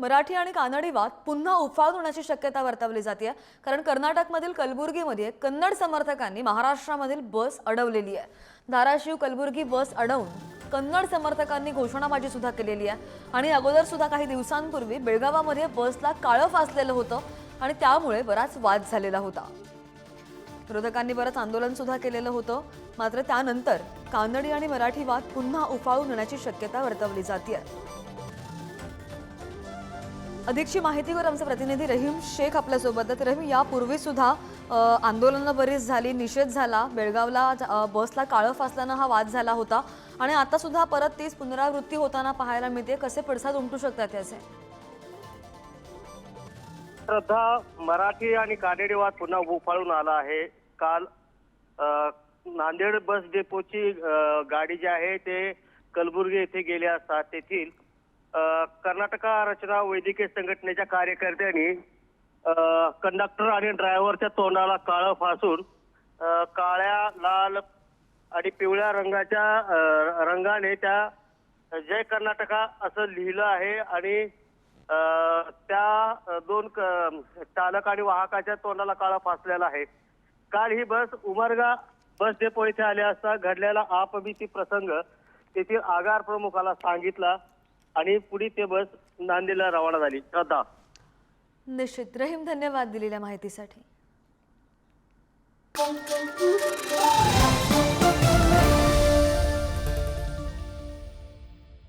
मराठी आणि कानडी वाद पुन्हा उफाळून होण्याची शक्यता वर्तवली जाते कारण कर्नाटकमधील कलबुर्गीमध्ये कन्नड समर्थकांनी महाराष्ट्रामधील बस अडवलेली आहे. धाराशिव कलबुर्गी बस अडवून कन्नड समर्थकांनी घोषणाबाजी सुद्धा केलेली आहे. आणि अगोदर सुद्धा काही दिवसांपूर्वी बेळगावामध्ये बसला काळं फासलेलं होतं आणि त्यामुळे बराच वाद झालेला होता. विरोधकांनी बरंच आंदोलन सुद्धा केलेलं होतं. मात्र त्यानंतर कानडी आणि मराठी वाद पुन्हा उफाळून येण्याची शक्यता वर्तवली जाते अधिकची माहितीवर आमचे प्रतिनिधी रहीम शेख आपल्यासोबत आहेत. रहीम यापूर्वी सुद्धा आंदोलनं बरीच झाली निषेध झाला. बेळगावला बसला काळं फासल्यानं हा वाद झाला होता. आणि आता सुद्धा परत तीच पुनरावृत्ती होताना पाहायला मिळते. कसे पडसाद उमटू शकतात याचे? श्रद्धा मराठी आणि कानेडी वाद पुन्हा उफाळून आला आहे. काल नांदेड बस डेपोची गाडी जी आहे ते कलबुर्गी येथे गेले असतात तेथील कर्नाटका रचना वैद्यकीय संघटनेच्या कार्यकर्त्यांनी कंडक्टर आणि ड्रायव्हरच्या तोंडाला काळं फासून काळ्या लाल आणि पिवळ्या रंगाच्या रंगाने त्या जय कर्नाटका असं लिहिलं आहे आणि त्या दोन चालक आणि वाहकाच्या तोंडाला काळा फासलेला आहे. काल ही बस उमरगा बस डेपो इथे आले असता घडलेला आपबीती प्रसंग तेथील आगार प्रमुखाला सांगितला. आणि पुढे ते बस नांदेडला रवाना झाली. श्रद्धा. निश्चित. रहीम धन्यवाद दिलेल्या माहितीसाठी.